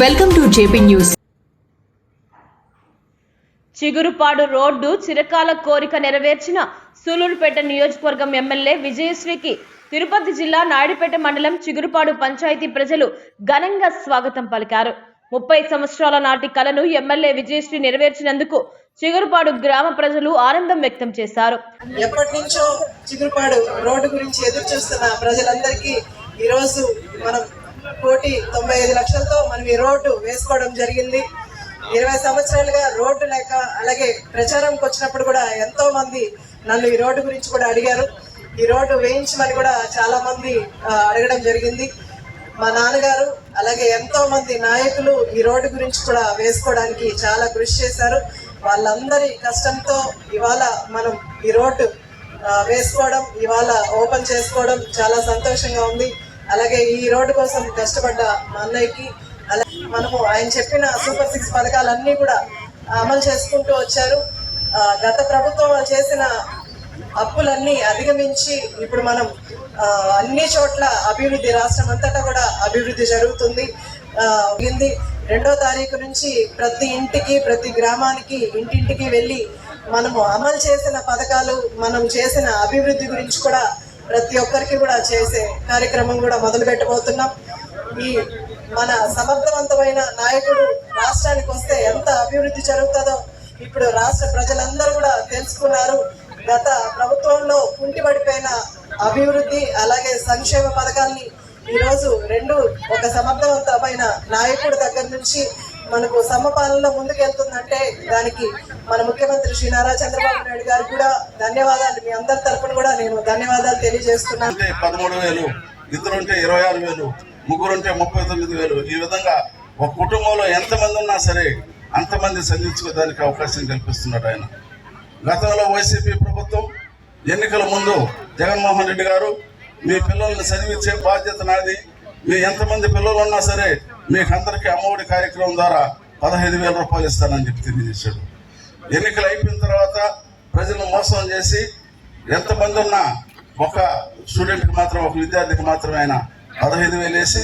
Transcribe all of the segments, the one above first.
Welcome to JP news. Chigurupadu road చిరకాల కోరిక నెరవేర్చిన సూలూరుపేట నియోజకవర్గం ఎమ్మెల్యే విజయశ్రీకి తిరుపతి జిల్లా నాయుడుపేట మండలం చిగురుపాడు పంచాయతీ ప్రజలు ఘనంగా స్వాగతం పలికారు. ముప్పై సంవత్సరాల నాటి కలను ఎమ్మెల్యే విజయశ్రీ నెరవేర్చినందుకు చిగురుపాడు గ్రామ ప్రజలు ఆనందం వ్యక్తం చేశారు. ఎప్పటి నుంచో చిగురుపాడు రోడ్డు గురించి ఎదురు చూస్తున్న ప్రజలందరికీ ఈరోజు మనం కోటి తొంభై ఐదు లక్షలతో మనం ఈ రోడ్డు వేసుకోవడం జరిగింది. ఇరవై సంవత్సరాలుగా రోడ్డు లేక అలాగే ప్రచారంకి వచ్చినప్పుడు కూడా ఎంతో మంది నన్ను ఈ రోడ్డు గురించి కూడా అడిగారు. ఈ రోడ్డు వేయించమని కూడా చాలా మంది అడగడం జరిగింది. మా నాన్నగారు అలాగే ఎంతో మంది నాయకులు ఈ రోడ్డు గురించి కూడా వేసుకోవడానికి చాలా కృషి చేశారు. వాళ్ళందరి కష్టంతో ఇవాళ మనం ఈ రోడ్డు వేసుకోవడం ఇవాళ ఓపెన్ చేసుకోవడం చాలా సంతోషంగా ఉంది. అలాగే ఈ రోడ్డు కోసం కష్టపడ్డ మా అన్నయ్యకి అలాగే మనము ఆయన చెప్పిన సూపర్ సిక్స్ పథకాలన్నీ కూడా అమలు చేసుకుంటూ వచ్చారు. గత ప్రభుత్వం వాళ్ళు చేసిన అప్పులన్నీ అధిగమించి ఇప్పుడు మనం అన్ని చోట్ల అభివృద్ధి రాష్ట్రం అంతటా కూడా అభివృద్ధి జరుగుతుంది. రెండో తారీఖు నుంచి ప్రతి ఇంటికి ప్రతి గ్రామానికి ఇంటింటికి వెళ్ళి మనము అమలు చేసిన పథకాలు మనం చేసిన అభివృద్ధి గురించి కూడా ప్రతి ఒక్కరికి కూడా చేసే కార్యక్రమం కూడా మొదలు పెట్టబోతున్నాం. ఈ మన సమర్థవంతమైన నాయకుడు రాష్ట్రానికి వస్తే ఎంత అభివృద్ధి జరుగుతుందో ఇప్పుడు రాష్ట్ర ప్రజలందరూ కూడా తెలుసుకున్నారు. గత ప్రభుత్వంలో కుంటిపడిపోయిన అభివృద్ధి అలాగే సంక్షేమ పథకాల్ని ఈరోజు రెండు ఒక సమర్థవంతమైన నాయకుడి దగ్గర నుంచి మనకు సమపాలనలో ముందుకెళ్తుందంటే దానికి మన ముఖ్యమంత్రి శ్రీ నారా చంద్రబాబు నాయుడు గారు కూడా ధన్యవాదాలు. మీ అందరి తరఫున కూడా నేను ధన్యవాదాలు తెలియజేస్తున్నాను పదమూడు వేలు ఇద్దరుంటే ఇరవై ఆరు వేలు ముగ్గురుంటే ముప్పై తొమ్మిది వేలు. ఈ విధంగా ఒక కుటుంబంలో ఎంతమంది ఉన్నా సరే అంతమంది సంధించుకోవడానికి అవకాశం కల్పిస్తున్నాడు ఆయన. గతంలో వైసీపీ ప్రభుత్వం ఎన్నికల ముందు జగన్మోహన్ రెడ్డి గారు మీ పిల్లల్ని చదివించే బాధ్యత నాది. మీ ఎంతమంది పిల్లలు ఉన్నా సరే మీకందరికీ అమ్మఒడి కార్యక్రమం ద్వారా పదహైదు వేల రూపాయలు ఇస్తానని చెప్పి తెలియజేశాడు. ఎన్నికలు అయిపోయిన తర్వాత ప్రజలను మోసం చేసి ఎంతమంది ఉన్నా ఒక స్టూడెంట్కి మాత్రం ఒక విద్యార్థికి మాత్రమే ఆయన పదహైదు వేలు వేసి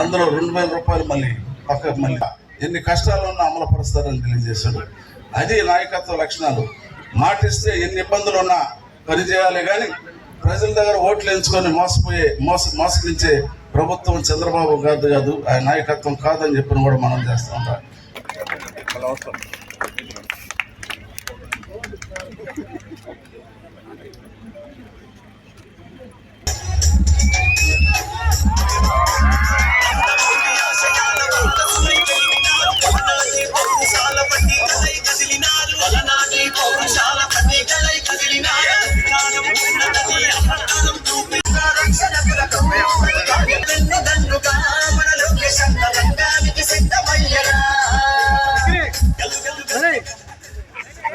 అందులో రెండు వేల రూపాయలు మళ్ళీ పక్క మళ్ళీ ఎన్ని కష్టాలు ఉన్నా అమలు పరుస్తారని తెలియజేశాడు. అది నాయకత్వ లక్షణాలు. మాటిస్తే ఎన్ని ఇబ్బందులు ఉన్నా పనిచేయాలి కానీ ప్రజల దగ్గర ఓట్లు ఎంచుకొని మోసపోయే మోస మోసగించే ప్రభుత్వం చంద్రబాబు కాదు కాదు ఆయన నాయకత్వం కాదని చెప్పిన కూడా మనం చేస్తూ ఉంటాం.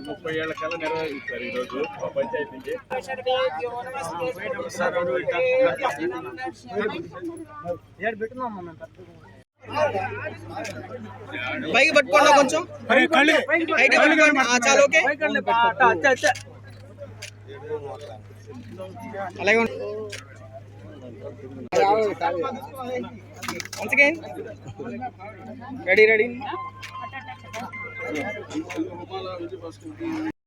ముప్పై ఏళ్ళ ఈరోజు పంచాయతీకి. పైకి పట్టుకోండి కొంచెం. చాలు ఓకే? అలాగే again. Ready ready